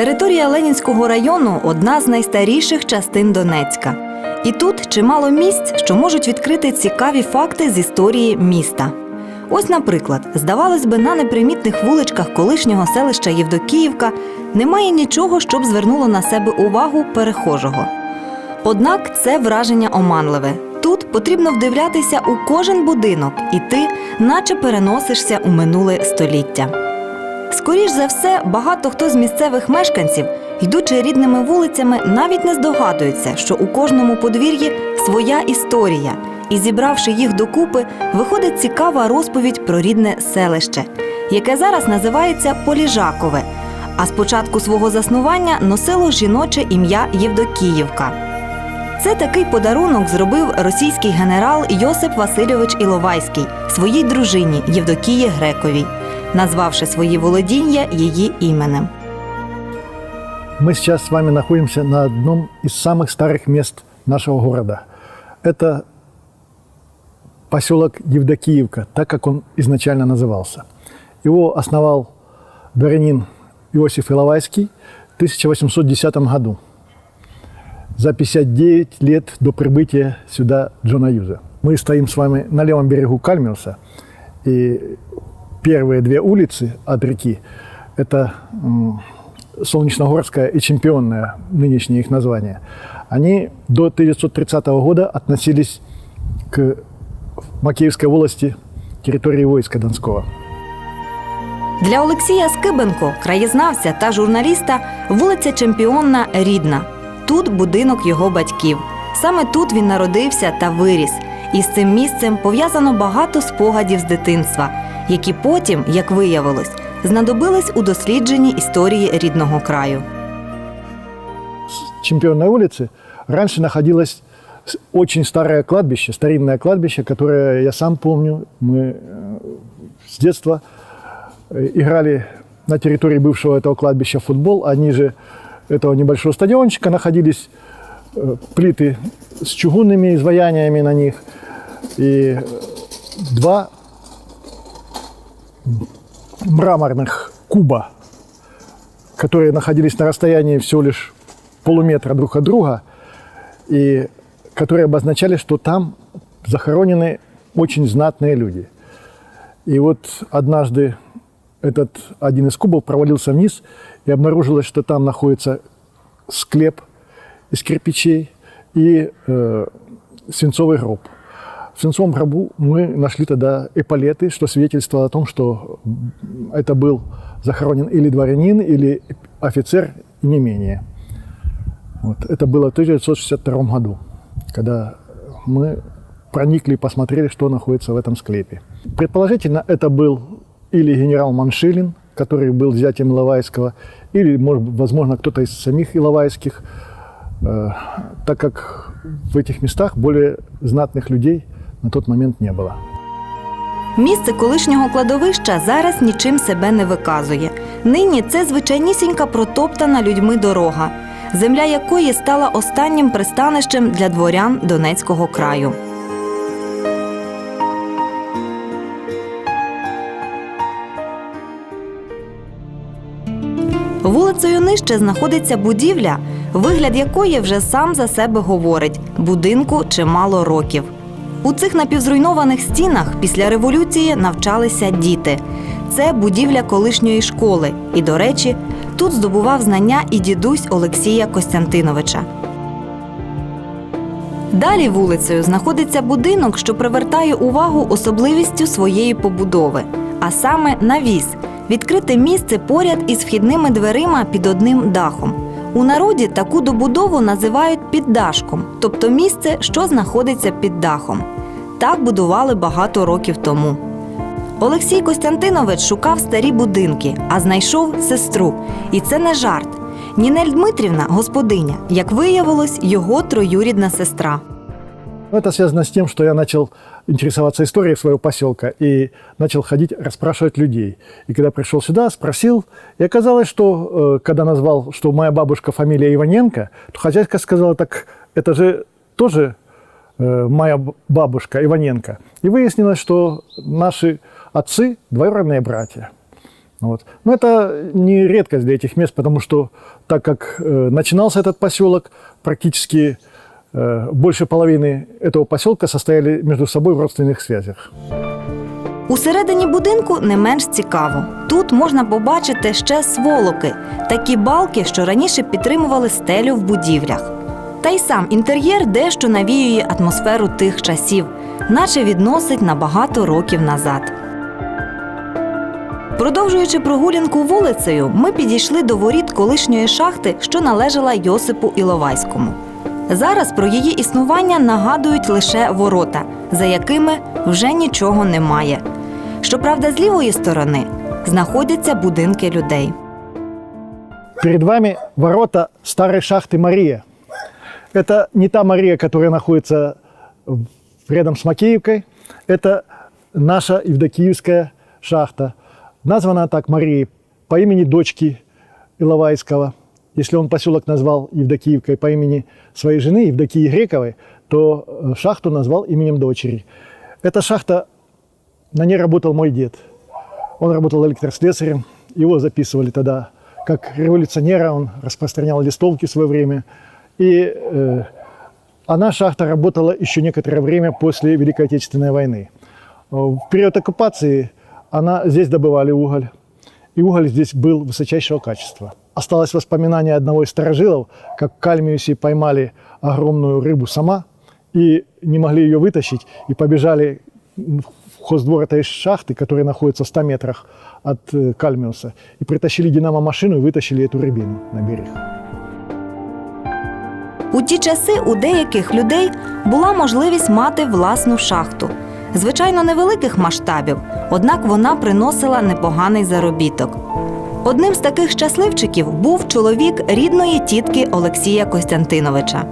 Територія Ленінського району одна з найстаріших частин Донецька. І тут чимало місць, що можуть відкрити цікаві факти з історії міста. Ось, наприклад, здавалось би, на непримітних вуличках колишнього селища Євдокіївка немає нічого, щоб звернуло на себе увагу перехожого. Однак це враження оманливе. Тут потрібно вдивлятися у кожен будинок, і ти, наче переносишся у минуле століття. Скоріш за все, багато хто з місцевих мешканців, йдучи рідними вулицями, навіть не здогадується, що у кожному подвір'ї своя історія, і зібравши їх докупи, виходить цікава розповідь про рідне селище, яке зараз називається Поліжакове, а з початку свого заснування носило жіноче ім'я Євдокіївка. Це такий подарунок зробив російський генерал Йосип Васильович Іловайський своїй дружині Євдокії Грековій, назвавши свої володіння її іменем. Мы сейчас с вами находимся на одном из самых старых мест нашего города. Это поселок Евдокиевка, так как он изначально назывался. Его основал дворянин Иосиф Иловайский в 1810 году, за 59 лет до прибытия сюда Джона Юза. Мы стоим с вами на левом берегу Кальмиуса, и первые две улицы от реки – это м, Солнечногорская и Чемпионная, нынешнее их название, они до 1930 года относились к Макеевской волости территории войска Донского. Для Олексія Скибенко, краєзнавця та журналіста, вулиця Чемпіонна рідна. Тут будинок його батьків. Саме тут він народився та виріс. І з цим місцем пов'язано багато спогадів з дитинства, які потім, як виявилось, знадобились у дослідженні історії рідного краю. С Чемпионной улицы раньше находилось с- очень старое кладбище, старинное кладбище, которое я сам помню. Мы э, с детства э, играли на территории бывшего этого кладбища в футбол, а ниже этого небольшого стадиончика находились э, плиты с чугунными изваяниями на них и э, два мраморных куба, которые находились на расстоянии всего лишь полуметра друг от друга, и которые обозначали, что там захоронены очень знатные люди. И вот однажды этот один из кубов провалился вниз, и обнаружилось, что там находится склеп из кирпичей и э, свинцовый гроб. В свинцовом гробу мы нашли тогда эполеты, что свидетельствовало о том, что это был захоронен или дворянин, или офицер, и не менее. Вот. Это было в 1962 году, когда мы проникли и посмотрели, что находится в этом склепе. Предположительно, это был или генерал Маншилин, который был зятем Иловайского, или, может, возможно, кто-то из самих Иловайских, э, так как в этих местах более знатных людей на тот момент не было. Місце колишнього кладовища зараз нічим себе не виказує. Нині це звичайнісінька протоптана людьми дорога, земля якої стала останнім пристанищем для дворян Донецького краю. Вулицею нижче знаходиться будівля, вигляд якої вже сам за себе говорить будинку чимало років. У цих напівзруйнованих стінах після революції навчалися діти. Це будівля колишньої школи. І, до речі, тут здобував знання і дідусь Олексія Костянтиновича. Далі вулицею знаходиться будинок, що привертає увагу особливістю своєї побудови, а саме навіс відкрите місце поряд із вхідними дверима під одним дахом. У народі таку добудову називають піддашком, тобто місце, що знаходиться під дахом. Так будували багато років тому. Олексій Костянтинович шукав старі будинки, а знайшов сестру. І це не жарт. Нінель Дмитрівна, господиня, як виявилось, його троюрідна сестра. Но Это связано с тем, что я начал интересоваться историей своего поселка и начал ходить, расспрашивать людей. И когда пришел сюда, спросил, и оказалось, что э, когда назвал, что моя бабушка фамилия Иваненко, то хозяйка сказала, так это же тоже э, моя бабушка Иваненко. И выяснилось, что наши отцы двоюродные братья. Вот. Но это не редкость для этих мест, потому что так как э, начинался этот поселок, практически больше половины этого поселка состояли между собой в родственных связях. Усередині будинку не менш цікаво. Тут можна побачити ще сволоки, такі балки, що раніше підтримували стелю в будівлях. Та й сам інтер'єр дещо навіює атмосферу тих часів, наче відносить на багато років назад. Продовжуючи прогулянку вулицею, ми підійшли до воріт колишньої шахти, що належала Йосипу Іловайському. Зараз про її існування нагадують лише ворота, за якими вже нічого немає. Щоправда, з лівої сторони знаходяться будинки людей. Перед вами ворота старой шахты Мария. Это не та Мария, которая находится в- рядом с Макеевкой. Это наша Евдокиевская шахта. Названа так Марией по имени дочки Иловайского. Если он поселок назвал Евдокиевкой по имени своей жены, Евдокии Грековой, то э, шахту назвал именем дочери. Эта шахта, на ней работал мой дед. Он работал электрослесарем, его записывали тогда как революционера, он распространял листовки в свое время. И э, она, шахта, работала еще некоторое время после Великой Отечественной войны. В период оккупации она, здесь добывали уголь, и уголь здесь был высочайшего качества. Осталось воспоминание одного из старожилов, как в Кальмиусе поймали огромную рыбу сама и не могли ее вытащить, и побежали в хоздвор этой шахты, которая находится в 100 метрах от э, Кальмиуса, и притащили динамо-машину и вытащили эту рыбину на берег. У ті часи у деяких людей була можливість мати власну шахту. Звичайно, невеликих масштабів, однак вона приносила непоганий заробіток. Одним з таких щасливчиків був чоловік рідної тітки Олексія Костянтиновича.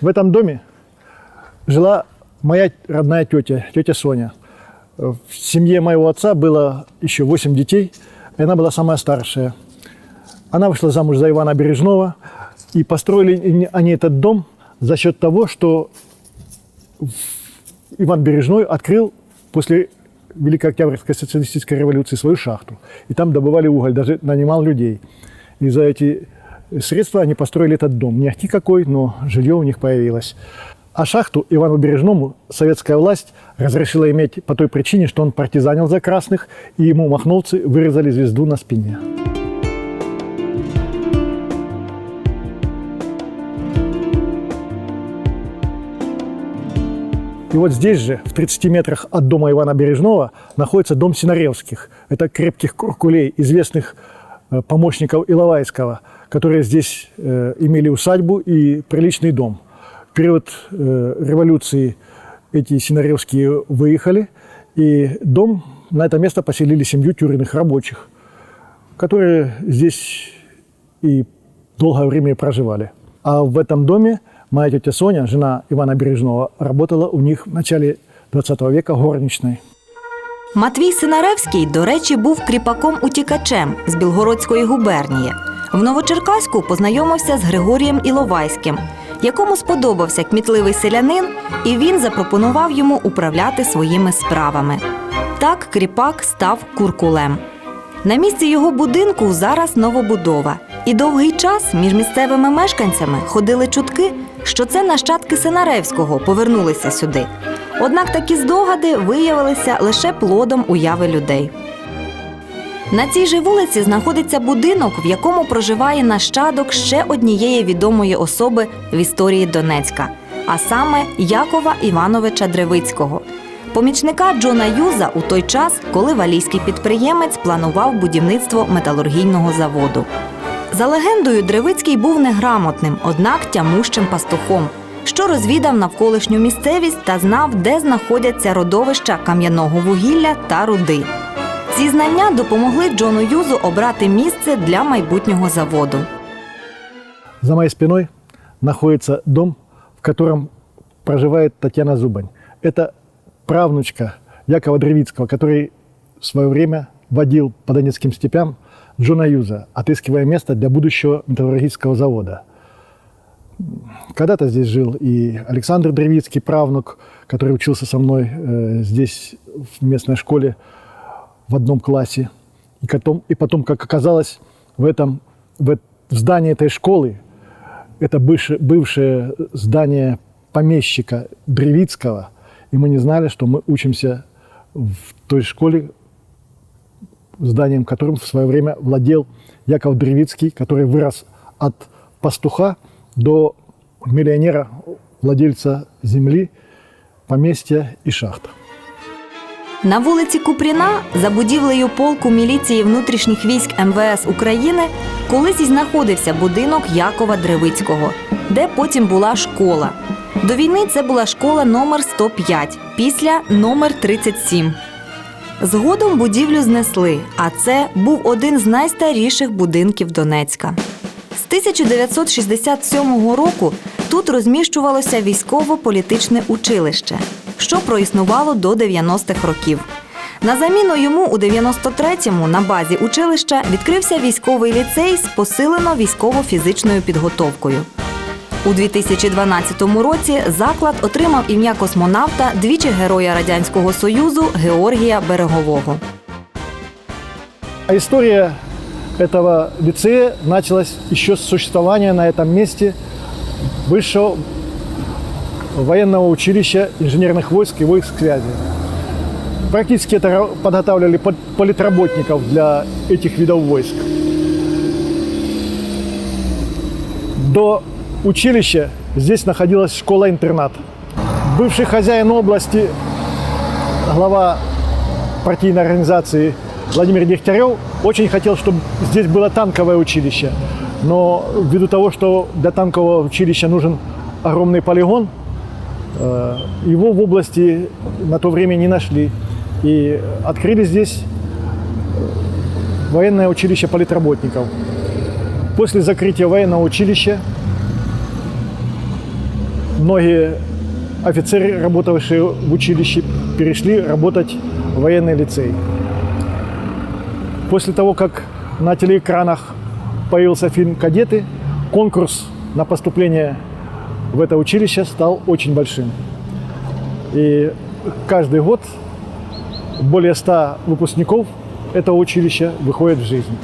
В этом доме жила моя родная тетя, тетя Соня. В семье моего отца было еще 8 детей, и она была самая старшая. Она вышла замуж за Ивана Бережного, и построили они этот дом за счет того, что Иван Бережной открыл после Великой Октябрьской социалистической революции свою шахту. И там добывали уголь, даже нанимал людей. И за эти средства они построили этот дом. Не ахти какой, но жилье у них появилось. А шахту Ивану Бережному советская власть разрешила иметь по той причине, что он партизанил за красных, и ему махновцы вырезали звезду на спине. И вот здесь же, в 30 метрах от дома Ивана Бережного, находится дом Синаревских. Это крепких куркулей, известных э, помощников Иловайского, которые здесь э, имели усадьбу и приличный дом. В период э, революции эти Синаревские выехали, и дом на это место поселили семью тюремных рабочих, которые здесь и долгое время проживали. А в этом доме моя тетя Соня, жена Ивана Бережного, работала у них в начале 20 века горничной. Матвій Синаревський, до речі, був кріпаком-утікачем з Білгородської губернії. В Новочеркаську познайомився з Григорієм Іловайським, якому сподобався кмітливий селянин, і він запропонував йому управляти своїми справами. Так кріпак став куркулем. На місці його будинку зараз новобудова. І довгий час між місцевими мешканцями ходили чутки, що це нащадки Синаревського повернулися сюди. Однак такі здогади виявилися лише плодом уяви людей. На цій же вулиці знаходиться будинок, в якому проживає нащадок ще однієї відомої особи в історії Донецька, а саме Якова Івановича Древицького, помічника Джона Юза у той час, коли валійський підприємець планував будівництво металургійного заводу. За легендою, Древицький був неграмотним, однак тямущим пастухом, що розвідав навколишню місцевість та знав, де знаходяться родовища кам'яного вугілля та руди. Ці знання допомогли Джону Юзу обрати місце для майбутнього заводу. За моей спиной находится дом, в котором проживает Татьяна Зубань. Это правнучка Якова Древицкого, который в свое время водил по Донецким степям Джона Юза, отыскивая место для будущего металлургического завода. Когда-то здесь жил и Александр Древицкий, правнук, который учился со мной э, здесь, в местной школе. в одном классе. И потом, и потом как оказалось, в этом в в здании этой школы, это бывшее, бывшее здание помещика Древицкого, и мы не знали, что мы учимся в той школе, зданием которым в свое время владел Яков Древицкий, который вырос от пастуха до миллионера, владельца земли, поместья и шахт. На вулиці Купріна, за будівлею полку міліції внутрішніх військ МВС України, колись і знаходився будинок Якова Древицького, де потім була школа. До війни це була школа номер 105, після номер 37. Згодом будівлю знесли, а це був один з найстаріших будинків Донецька. З 1967 року тут розміщувалося військово-політичне училище, що проіснувало до 90-х років. На заміну йому у 93-му на базі училища відкрився військовий ліцей з посилено військово-фізичною підготовкою. У 2012 році заклад отримав ім'я космонавта двічі Героя Радянського Союзу Георгія Берегового. А история этого лицея началась еще с существования на этом месте высшего военного училища инженерных войск и войск связи. Практически это ра- подготавливали под- политработников для этих видов войск. До училища здесь находилась школа-интернат. Бывший хозяин области, глава партийной организации Владимир Дегтярев очень хотел, чтобы здесь было танковое училище. Но ввиду того, что для танкового училища нужен огромный полигон, э, его в области на то время не нашли. И открыли здесь военное училище политработников. После закрытия военного училища многие офицеры, работавшие в училище, перешли работать в военный лицей. После того, как на телеэкранах появился фильм «Кадеты», конкурс на поступление в это училище стал очень большим. И каждый год более 100 выпускников этого училища выходят в жизнь.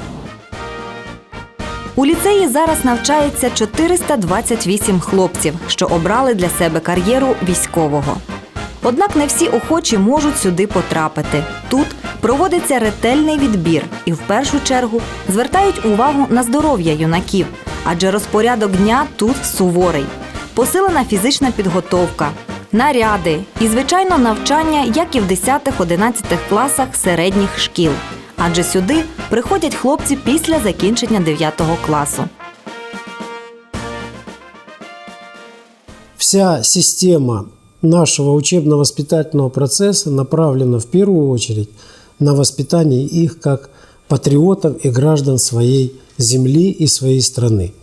У ліцеї зараз навчається 428 хлопців, що обрали для себе кар'єру військового. Однак не всі охочі можуть сюди потрапити. Тут проводиться ретельний відбір і в першу чергу звертають увагу на здоров'я юнаків, адже розпорядок дня тут суворий. Посилена фізична підготовка, наряди і, звичайно, навчання, як і в 10-11 класах середніх шкіл Адже сюди приходять хлопці після закінчення 9 класу. Вся система нашего учебно-воспитательного процесса направлена в первую очередь на воспитание их как патриотов и граждан своей земли и своей страны.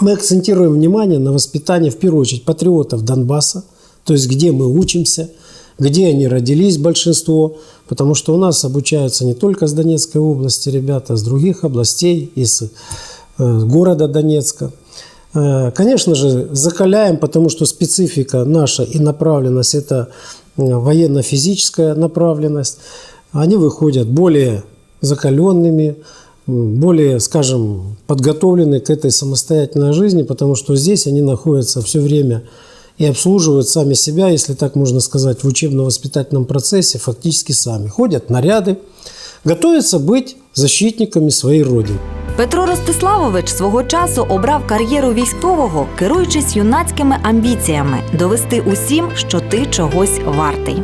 Мы акцентируем внимание на воспитании в первую очередь патриотов Донбасса, то есть где мы учимся, где они родились большинство, потому что у нас обучаются не только с Донецкой области ребята, а с других областей, из э, города Донецка. Э, Конечно же, закаляем, потому что специфика наша и направленность – это э, военно-физическая направленность. Они выходят более закаленными, более, скажем, подготовлены к этой самостоятельной жизни, потому что здесь они находятся все время и обслуживают сами себя, если так можно сказать, в учебно-воспитательном процессе фактически сами. Ходят наряды, готовятся быть защитниками своей родины. Петро Ростиславович свого часу обрав кар'єру військового, керуючись юнацькими амбіціями довести усім, що ти чогось вартий.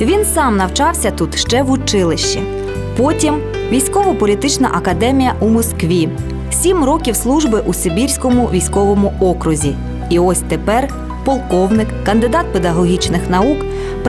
Він сам навчався тут ще в училищі. Потім військово-політична академія у Москві, сім років служби у Сибірському військовому окрузі. І ось тепер полковник, кандидат педагогічних наук,